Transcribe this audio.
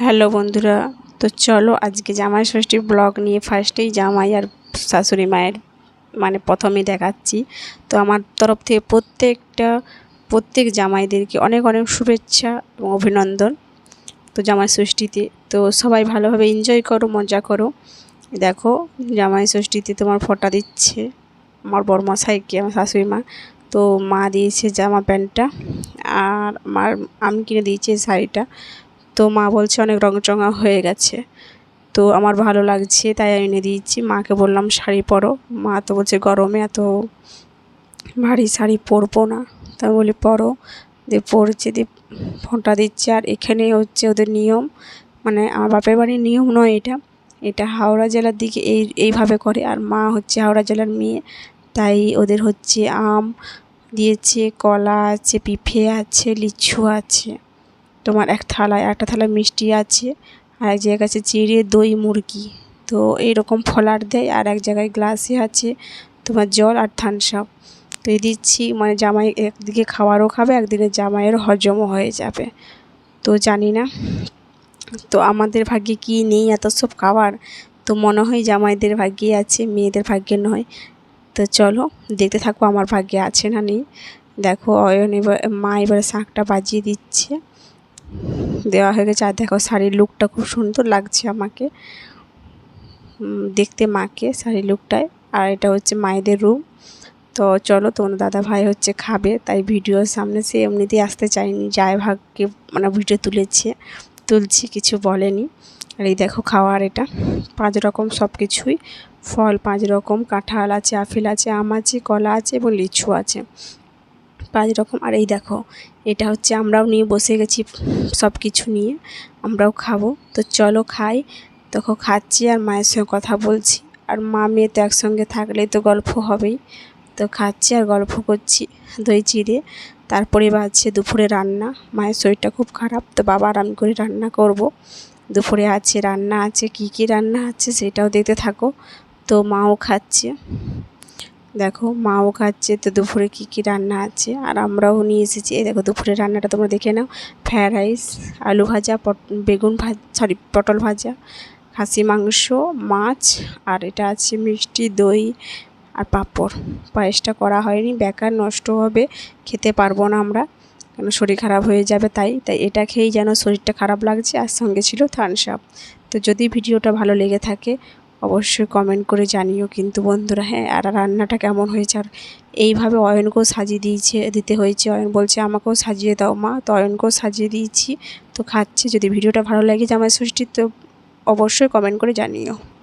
Hello বন্ধুরা, তো চলো আজকে জামাই ষষ্ঠীর ব্লগ নিয়ে ফার্স্টেই জামাই আর শাশুড়ি মায়ের মানে প্রথমে দেখাচ্ছি। তো আমার তরফ থেকে প্রত্যেকটা, প্রত্যেক জামাইদেরকে অনেক অনেক শুভেচ্ছা এবং অভিনন্দন তো জামাই ষষ্ঠীতে। তো সবাই ভালোভাবে এনজয় করো, মজা করো। দেখো, জামাই ষষ্ঠীতে তোমার ফটা দিচ্ছে আমার বড়মশাইকে, আমার শাশুড়ি মা। তো মা দিয়েছে জামা প্যান্টটা আর আমার, আমি কিনে দিয়েছি শাড়িটা। তো মা বলছে অনেক রংচঙা হয়ে গেছে। তো আমার ভালো লাগছে, তাই এনে দিয়েছি। মাকে বললাম, শাড়ি পরো। মা তো বলছে, গরমে এত ভারী শাড়ি পরবো না। তা বলি, পরো। দিয়ে পরছে, দিয়ে ফোনটা দিচ্ছে। আর এখানে হচ্ছে ওদের নিয়ম মানে আমার বাপের বাড়ির নিয়ম নয় এটা। এটা হাওড়া জেলার দিকে এই, এইভাবে করে। আর মা হচ্ছে হাওড়া জেলার মেয়ে, তাই ওদের হচ্ছে আম দিয়েছে, কলা আছে পিঠে আছে, লিচু আছে। তোমার এক থালায় একটা থালায় মিষ্টি আছে, আর এক জায়গায় আছে চিড়ে দই, মুরগি। তো এইরকম ফলার দেয়, আর এক জায়গায় গ্লাসে আছে তোমার জল আর থামস আপ তো এই দিচ্ছি মানে জামাই একদিকে খাবারও খাবে, একদিকে জামাইয়ের হজমও হয়ে যাবে। তো জানি না, তো আমাদের ভাগ্যে কি নেই এত সব খাবার? তো মনে হয় জামাইদের ভাগ্যে আছে, মেয়েদের ভাগ্যে নয়। তো চলো, দেখতে থাকো আমার ভাগ্যে আছে না নেই। দেখো, অয়ন এবার, মা এবার শাঁখটা বাজিয়ে দিচ্ছে। দেওয়া হয়ে গেছে। আর দেখো, শাড়ির লুকটা খুব সুন্দর লাগছে আমাকে। দেখতে মাকে শাড়ির লুকটায় আর এটা হচ্ছে মায়েদের রুম তো চলো তোমার দাদা ভাই হচ্ছে খাবে, তাই ভিডিওর সামনে সে এমনিতেই আসতে চায়নি। যায় ভাগকে মানে ভিডিও তুলেছে, তুলছি, কিছু বলেনি। আর এই দেখো খাওয়ার এটা। পাঁচ রকম সব কিছুই ফল পাঁচ রকম, কাঁঠাল আছে, আপেল আছে, আম আছে, কলা আছে এবং লিচু আছে। পাঁচ রকম আর এই দেখো, এটা হচ্ছে আমরাও নিয়ে বসে গেছি সব কিছু নিয়ে, আমরাও খাব। তো চলো খাই। তখন খাচ্ছি আর মায়ের সঙ্গে কথা বলছি। আর মা মেয়ে তো একসঙ্গে থাকলেই তো গল্প হবেই। তো খাচ্ছি আর গল্প করছি দই চিড়ে। তারপরে বাজছে দুপুরে রান্না। মায়ের শরীরটা খুব খারাপ। তো বাবা আরাম করে রান্না করব। দুপুরে আছে, রান্না আছে, কি কি রান্না আছে সেটাও দেখতে থাকো। তো মাও খাচ্ছে। দেখো মাও খাচ্ছে, তো দুপুরে কী কী রান্না আছে? আর আমরাও নিয়ে এসেছি। এই দেখো দুপুরে রান্নাটা তোমরা দেখে নাও। ফ্রায়েড রাইস, আলু ভাজা, পট বেগুন ভাজ সরি পটল ভাজা, খাসি মাংস, মাছ, আর এটা আছে মিষ্টি, দই আর পাঁপড়। পায়েসটা করা হয়নি, বেকার, নষ্ট হবে, খেতে পারব না আমরা। কেন শরীর খারাপ হয়ে যাবে তাই তাই এটা খেয়েই যেন শরীরটা খারাপ লাগছে, আর সঙ্গে ছিল থানস আপ। তো যদি ভিডিওটা ভালো লেগে থাকে অবশ্যই কমেন্ট করে জানিও কিন্তু বন্ধুরা। হ্যাঁ আর রান্নাটা কেমন হয়েছে? আর এইভাবে অয়নকেও সাজিয়ে দিয়েছে, দিতে হয়েছে। অয়ন বলছে, আমাকেও সাজিয়ে দাও মা। তো অয়নকেও সাজিয়ে দিয়েছি। তো খাচ্ছে। যদি ভিডিওটা ভালো লাগে জামাই ষষ্ঠীর, তো অবশ্যই কমেন্ট করে জানিও।